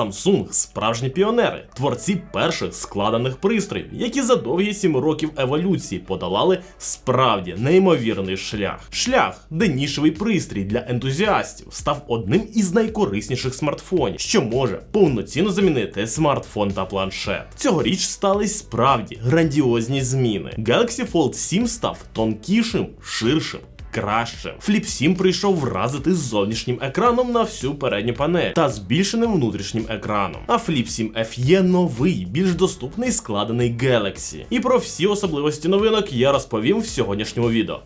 Samsung справжні піонери, творці перших складених пристроїв, які за довгі сім років еволюції подолали справді неймовірний шлях. Шлях, де нішевий пристрій для ентузіастів став одним із найкорисніших смартфонів, що може повноцінно замінити смартфон та планшет. Цьогоріч стали справді грандіозні зміни. Galaxy Fold 7 став тонкішим, ширшим. Кращим. Flip 7 прийшов вразити з зовнішнім екраном на всю передню панель та збільшеним внутрішнім екраном. А Flip 7 FE новий, більш доступний складений Galaxy. І про всі особливості новинок я розповім в сьогоднішньому відео.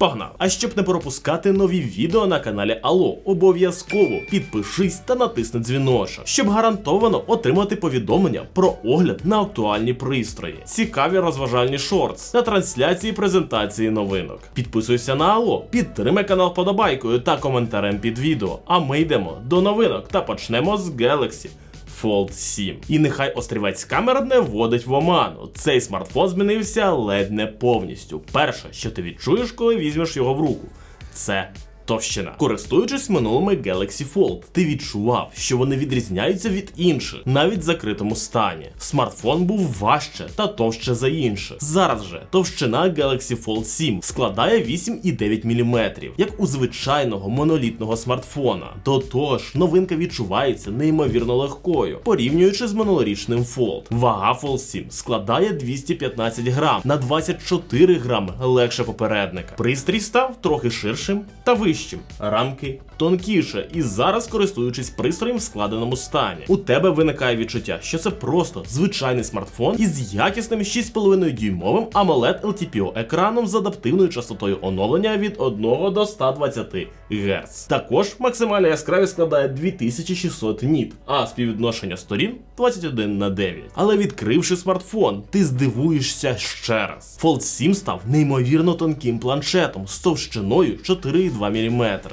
Погнав! А щоб не пропускати нові відео на каналі Алло, обов'язково підпишись та натисни дзвіночок, щоб гарантовано отримати повідомлення про огляд на актуальні пристрої, цікаві розважальні шортс та трансляції презентації новинок. Підписуйся на Алло, підтримай канал подобайкою та коментарем під відео. А ми йдемо до новинок та почнемо з Galaxy. Fold 7. І нехай острівець камер не вводить в оману. Цей смартфон змінився ледь не повністю. Перше, що ти відчуєш, коли візьмеш його в руку, це товщина. Користуючись минулими Galaxy Fold, ти відчував, що вони відрізняються від інших, навіть в закритому стані. Смартфон був важче та товще за інших. Зараз же товщина Galaxy Fold 7 складає 8,9 мм, як у звичайного монолітного смартфона. До того ж, новинка відчувається неймовірно легкою, порівнюючи з минулорічним Fold. Вага Fold 7 складає 215 грам на 24 грами легше попередника. Пристрій став трохи ширшим та вищим. Рамки тонкіше, і зараз, користуючись пристроєм в складеному стані, у тебе виникає відчуття, що це просто звичайний смартфон із якісним 6,5 дюймовим AMOLED LTPO екраном з адаптивною частотою оновлення від 1 до 120 Гц. Також максимальна яскравість складає 2600 ніт, а співвідношення сторін 21 на 9. Але відкривши смартфон, ти здивуєшся ще раз. Fold 7 став неймовірно тонким планшетом з товщиною 4,2 мм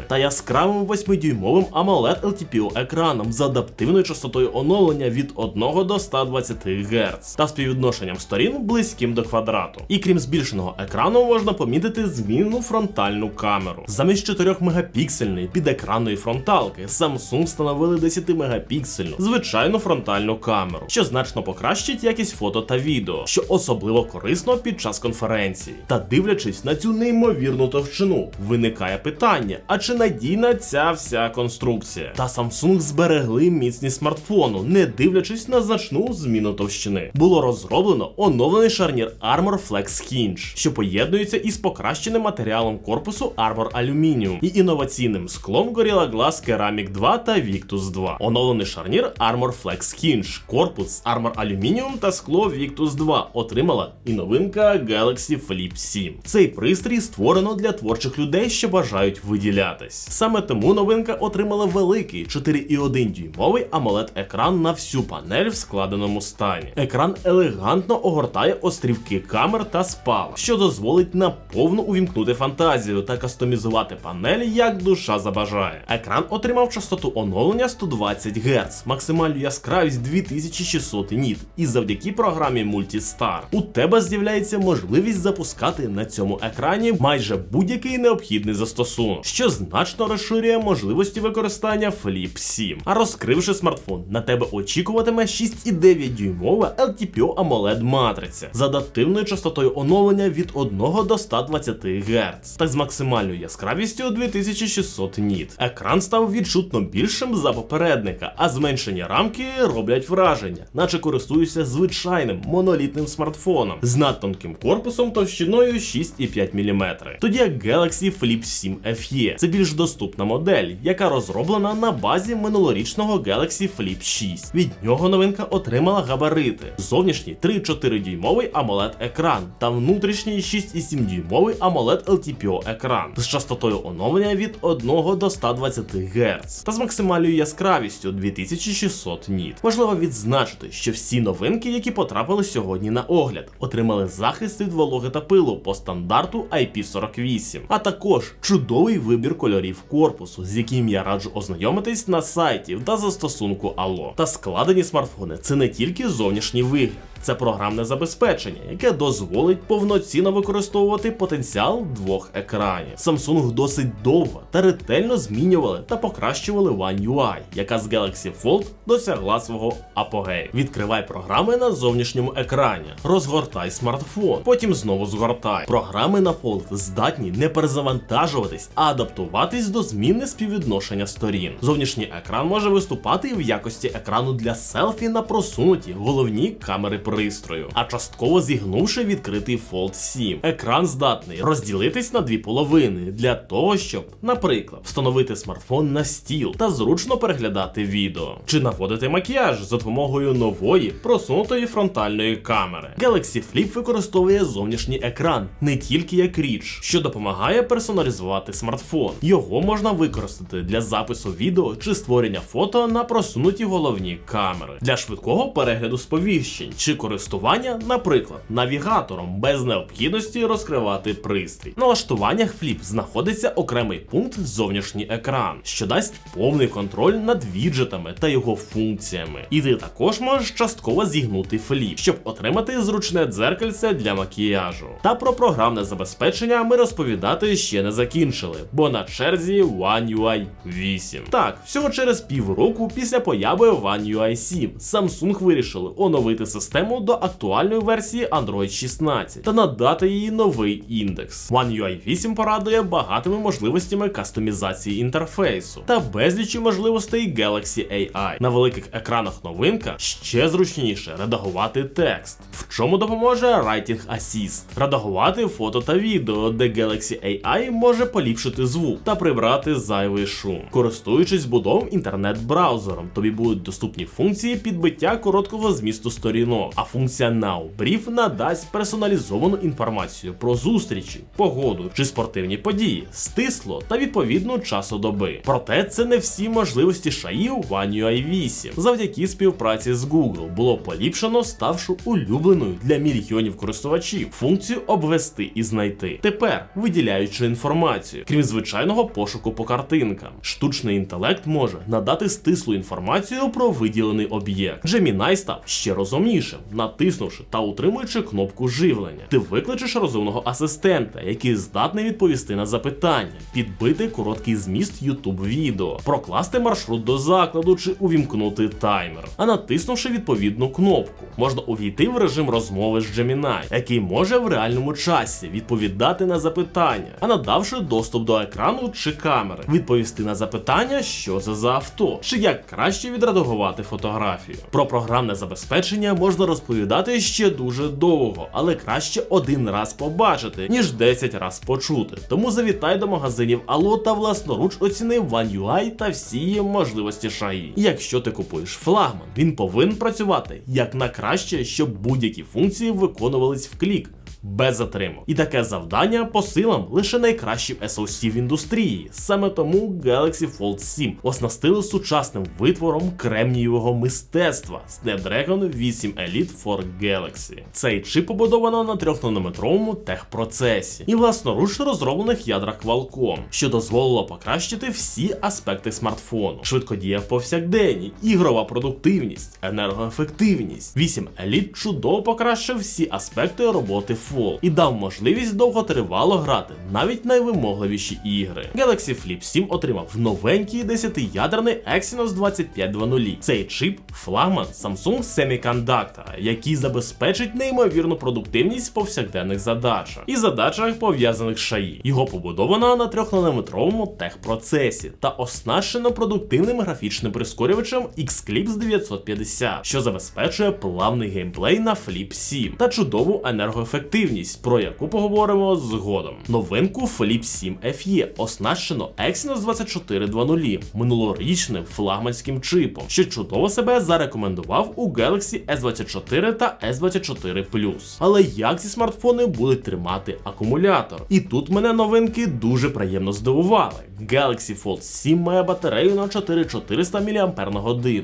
та яскравим 8-дюймовим AMOLED LTPO екраном з адаптивною частотою оновлення від 1 до 120 Гц та співвідношенням сторін близьким до квадрату. І крім збільшеного екрану, можна помітити змінну фронтальну камеру. Замість 4 мегапіксельної підекранної фронталки Samsung встановили 10 мегапіксельну звичайну фронтальну камеру, що значно покращить якість фото та відео, що особливо корисно під час конференції. Та дивлячись на цю неймовірну товщину, виникає питання: а чи надійна ця вся конструкція? Та Samsung зберегли міцність смартфону, не дивлячись на значну зміну товщини. Було розроблено оновлений шарнір Armor Flex Hinge, що поєднується із покращеним матеріалом корпусу Armor Aluminium і інноваційним склом Gorilla Glass Ceramic 2 та Victus 2. Оновлений шарнір Armor Flex Hinge, корпус Armor Aluminium та скло Victus 2 отримала і новинка Galaxy Flip 7. Цей пристрій створено для творчих людей, що бажають виділятись. Саме тому новинка отримала великий 4,1 дюймовий AMOLED екран на всю панель в складеному стані. Екран елегантно огортає острівки камер та спал, що дозволить наповну увімкнути фантазію та кастомізувати панель як душа забажає. Екран отримав частоту оновлення 120 Гц, максимальну яскравість 2600 ніт, і завдяки програмі Multistar у тебе з'являється можливість запускати на цьому екрані майже будь-який необхідний застосунок, що значно розширює можливості використання Flip 7. А розкривши смартфон, на тебе очікуватиме 6,9 дюймова LTPO AMOLED матриця з адаптивною частотою оновлення від 1 до 120 Гц та з максимальною яскравістю 2600 ніт. Екран став відчутно більшим за попередника, а зменшені рамки роблять враження, наче користуюся звичайним монолітним смартфоном з надтонким корпусом товщиною 6,5 мм. Тоді як Galaxy Flip 7 FE це більш доступна модель, яка розроблена на базі минулорічного Galaxy Flip 6. Від нього новинка отримала габарити: зовнішній 3,4 дюймовий AMOLED екран та внутрішній 6,7 дюймовий AMOLED LTPO екран з частотою оновлення від 1 до 120 Гц та з максимальною яскравістю 2600 ніт. Важливо відзначити, що всі новинки, які потрапили сьогодні на огляд, отримали захист від вологи та пилу по стандарту IP48, а також чудовий повний вибір кольорів корпусу, з яким я раджу ознайомитись на сайті та застосунку Allo. Та складені смартфони це не тільки зовнішній вигляд. Це програмне забезпечення, яке дозволить повноцінно використовувати потенціал двох екранів. Samsung досить довго та ретельно змінювали та покращували One UI, яка з Galaxy Fold досягла свого апогею. Відкривай програми на зовнішньому екрані, розгортай смартфон, потім знову згортай. Програми на Fold здатні не перезавантажуватись, а адаптуватись до зміни співвідношення сторін. Зовнішній екран може виступати і в якості екрану для селфі на просунуті головні камери пристрою, а частково зігнувши відкритий Fold 7. Екран здатний розділитись на дві половини для того, щоб, наприклад, встановити смартфон на стіл та зручно переглядати відео, чи наводити макіяж за допомогою нової просунутої фронтальної камери. Galaxy Flip використовує зовнішній екран не тільки як річ, що допомагає персоналізувати смартфон. Його можна використати для запису відео чи створення фото на просунуті головні камери, для швидкого перегляду сповіщень чи користування, наприклад, навігатором без необхідності розкривати пристрій. В налаштуваннях Flip знаходиться окремий пункт зовнішній екран, що дасть повний контроль над віджитами та його функціями. І ти також можеш частково зігнути фліп, щоб отримати зручне дзеркальце для макіяжу. Та про програмне забезпечення ми розповідати ще не закінчили, бо на черзі One UI 8. Так, всього через півроку після появи One UI 7 Samsung вирішили оновити систему до актуальної версії Android 16 та надати їй новий індекс. One UI 8 порадує багатими можливостями кастомізації інтерфейсу та безлічі можливостей Galaxy AI. На великих екранах новинка ще зручніше редагувати текст, в чому допоможе Writing Assist. Редагувати фото та відео, де Galaxy AI може поліпшити звук та прибрати зайвий шум. Користуючись будовим інтернет-браузером, тобі будуть доступні функції підбиття короткого змісту сторінок, а Now Brief надасть персоналізовану інформацію про зустрічі, погоду чи спортивні події, стисло та відповідну часу доби. Проте це не всі можливості шаї у One UI 8. Завдяки співпраці з Google було поліпшено ставшу улюбленою для мільйонів користувачів функцію обвести і знайти. Тепер виділяючи інформацію, крім звичайного пошуку по картинкам, штучний інтелект може надати стислу інформацію про виділений об'єкт. Gemini став ще розумнішим, натиснувши та утримуючи кнопку живлення. Ти викличеш розумного асистента, який здатний відповісти на запитання, підбити короткий зміст YouTube відео, прокласти маршрут до закладу чи увімкнути таймер. А натиснувши відповідну кнопку, можна увійти в режим розмови з Gemini, який може в реальному часі відповідати на запитання, а надавши доступ до екрану чи камери, відповісти на запитання, що це за авто, чи як краще відредагувати фотографію. Про програмне забезпечення можна розповідати ще дуже довго, але краще один раз побачити, ніж 10 раз почути. Тому завітай до магазинів Ало та власноруч оціни One UI та всі можливості шаї. Якщо ти купуєш флагман, він повинен працювати як на краще, щоб будь-які функції виконувались в клік. Без затримок. І таке завдання по силам лише найкращим SoC в індустрії. Саме тому Galaxy Fold 7 оснастили сучасним витвором кремнієвого мистецтва Snapdragon 8 Elite for Galaxy. Цей чип побудовано на 3-нанометровому техпроцесі і власноруч розроблених ядрах Qualcomm, що дозволило покращити всі аспекти смартфону. Швидкодія в повсякденні, ігрова продуктивність, енергоефективність. 8 Elite чудово покращив всі аспекти роботи Fold і дав можливість довготривало грати навіть найвимогливіші ігри. Galaxy Flip 7 отримав новенький 10-ядерний Exynos 2500. Цей чип флагман Samsung Semiconductor, який забезпечить неймовірну продуктивність повсякденних задачах і задачах пов'язаних з шаї. Його побудовано на 3-нанометровому техпроцесі та оснащено продуктивним графічним прискорювачем Xclipse 950, що забезпечує плавний геймплей на Flip 7 та чудову енергоефективність, про яку поговоримо згодом. Новинку Flip 7 FE оснащено Exynos 2400 минулорічним флагманським чипом, що чудово себе зарекомендував у Galaxy S24 та S24 Plus. Але як ці смартфони будуть тримати акумулятор? І тут мене новинки дуже приємно здивували. Galaxy Fold 7 має батарею на 4400 мАч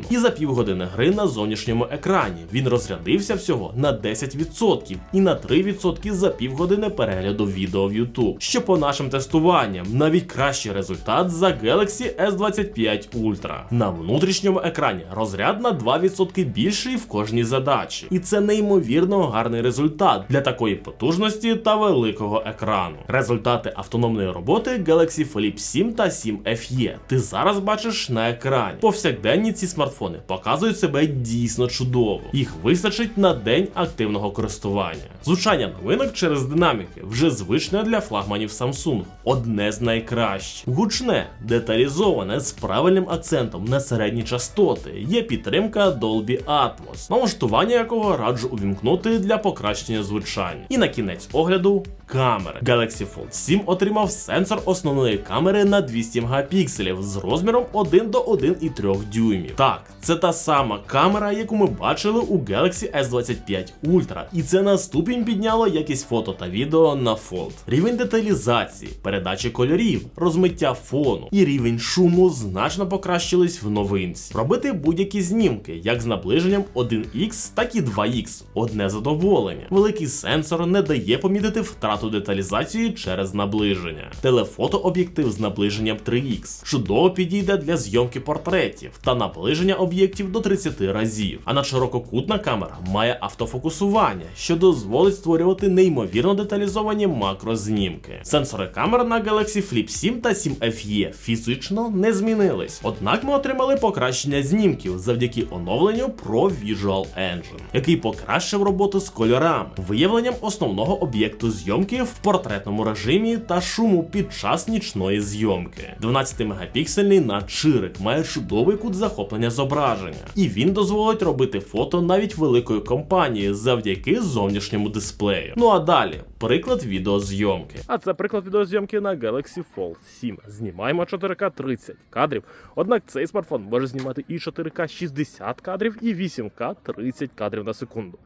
і за півгодини гри на зовнішньому екрані він розрядився всього на 10% і на 3% 2% за півгодини перегляду відео в YouTube. Що по нашим тестуванням, навіть кращий результат за Galaxy S25 Ultra. На внутрішньому екрані розряд на 2% більший в кожній задачі. І це неймовірно гарний результат для такої потужності та великого екрану. Результати автономної роботи Galaxy Flip 7 та 7 FE ти зараз бачиш на екрані. Повсякденні ці смартфони показують себе дійсно чудово. Їх вистачить на день активного користування. Звучання новинок через динаміки вже звичне для флагманів Samsung, одне з найкращих. Гучне, деталізоване з правильним акцентом на середні частоти. Є підтримка Dolby Atmos, налаштування якого раджу увімкнути для покращення звучання. І на кінець огляду камери. Galaxy Fold 7 отримав сенсор основної камери на 200 мегапікселів з розміром 1 до 1,3 дюймів. Так, це та сама камера, яку ми бачили у Galaxy S25 Ultra, і це на ступінь підняло якість фото та відео на Fold. Рівень деталізації, передачі кольорів, розмиття фону і рівень шуму значно покращились в новинці. Робити будь-які знімки, як з наближенням 1x, так і 2x. Одне задоволення. Великий сенсор не дає помітити втрату деталізації через наближення. Телефотооб'єктив з наближенням 3x чудово підійде для зйомки портретів та наближення об'єктів до 30 разів. А надширококутна камера має автофокусування, що дозволить створювати неймовірно деталізовані макрознімки. Сенсори камер на Galaxy Flip 7 та 7 FE фізично не змінились. Однак ми отримали покращення знімків завдяки оновленню Pro Visual Engine, який покращив роботу з кольорами, виявленням основного об'єкту зйомки в портретному режимі та шуму під час нічної зйомки. 12-мегапіксельний надширик має чудовий кут захоплення зображення, і він дозволить робити фото навіть великої компанії завдяки зовнішньому дисплею. Ну а далі, приклад відеозйомки. А це приклад відеозйомки на Galaxy Fold 7. Знімаємо 4К 30 кадрів. Однак цей смартфон може знімати і 4К 60 кадрів, і 8К 30 кадрів на секунду.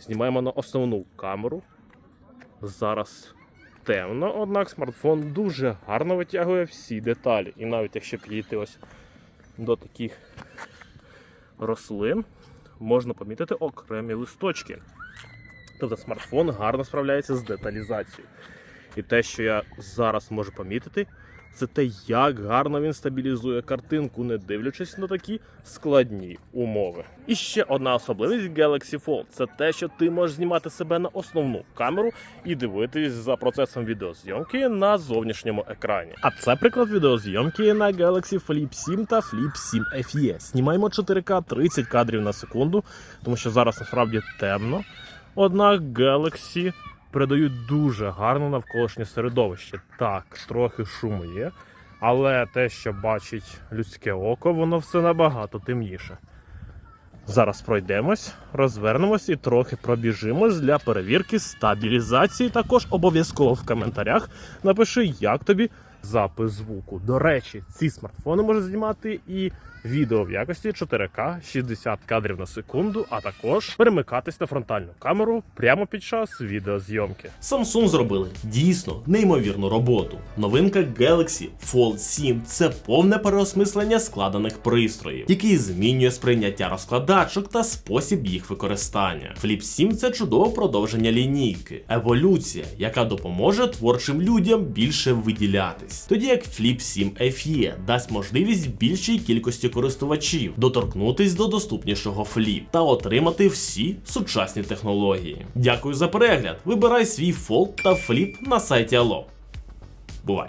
Знімаємо на основну камеру. Зараз темно, однак смартфон дуже гарно витягує всі деталі. І навіть якщо підійти ось до таких рослин, можна помітити окремі листочки. Тобто смартфон гарно справляється з деталізацією. І те, що я зараз можу помітити, це те, як гарно він стабілізує картинку, не дивлячись на такі складні умови. І ще одна особливість Galaxy Fold це те, що ти можеш знімати себе на основну камеру і дивитись за процесом відеозйомки на зовнішньому екрані. А це приклад відеозйомки на Galaxy Flip 7 та Flip 7 FE. Знімаємо 4К 30 кадрів на секунду, тому що зараз насправді темно. Однак Galaxy передають дуже гарно навколишнє середовище. Так, трохи шуму є, але те, що бачить людське око, воно все набагато темніше. Зараз пройдемось, розвернемось і трохи пробіжимось для перевірки стабілізації. Також обов'язково в коментарях напиши, як тобі запис звуку. До речі, ці смартфони можуть знімати і відео в якості 4К 60 кадрів на секунду, а також перемикатись на фронтальну камеру прямо під час відеозйомки. Samsung зробили дійсно неймовірну роботу. Новинка Galaxy Fold 7 це повне переосмислення складених пристроїв, який змінює сприйняття розкладачок та спосіб їх використання. Flip 7 це чудове продовження лінійки, еволюція, яка допоможе творчим людям більше виділятись. Тоді як Flip 7 FE дасть можливість більшій кількості користувачів доторкнутись до доступнішого Flip та отримати всі сучасні технології. Дякую за перегляд. Вибирай свій Fold та Flip на сайті Allo. Бувай!